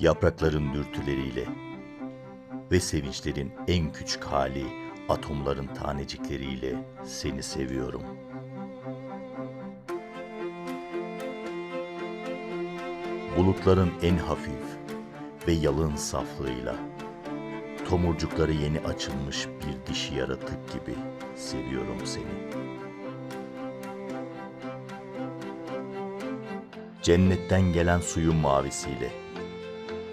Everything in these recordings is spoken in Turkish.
Yaprakların dürtüleriyle ve sevinçlerin en küçük hali atomların tanecikleriyle seni seviyorum. Bulutların en hafif ve yalın saflığıyla tomurcukları yeni açılmış bir dişi yaratık gibi seviyorum seni. Cennetten gelen suyun mavisiyle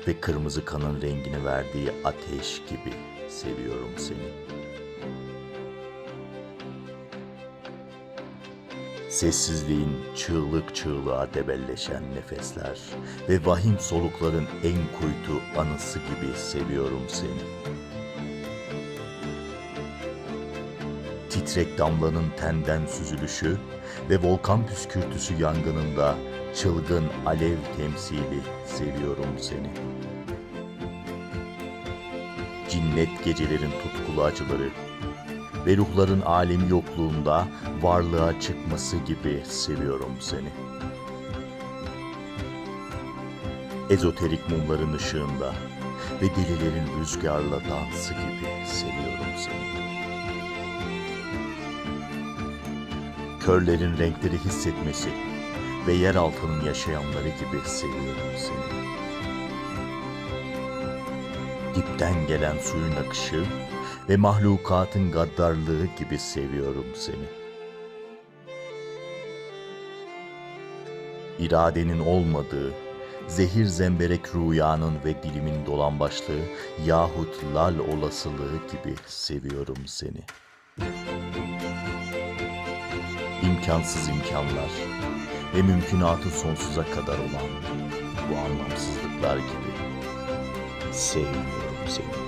ve kırmızı kanın rengini verdiği ateş gibi seviyorum seni. Sessizliğin çığlık çığlığa debelleşen nefesler ve vahim solukların en kuytu anısı gibi seviyorum seni. Titrek damlanın tenden süzülüşü ve volkan püskürtüsü yangınında çılgın alev temsili seviyorum seni. Cinnet gecelerin tutkulu acıları ve ruhların alemi yokluğunda varlığa çıkması gibi seviyorum seni. Ezoterik mumların ışığında ve delilerin rüzgarla dansı gibi seviyorum seni. Körlerin renkleri hissetmesi ve yer altının yaşayanları gibi seviyorum seni. Dipten gelen suyun akışı ve mahlukatın gaddarlığı gibi seviyorum seni. İradenin olmadığı, zehir zemberek rüyanın ve dilimin dolambaçlığı yahut lal olasılığı gibi seviyorum seni. İmkansız imkanlar ve mümkünatı sonsuza kadar olan bu anlamsızlıklar gibi sevmiyorum seni.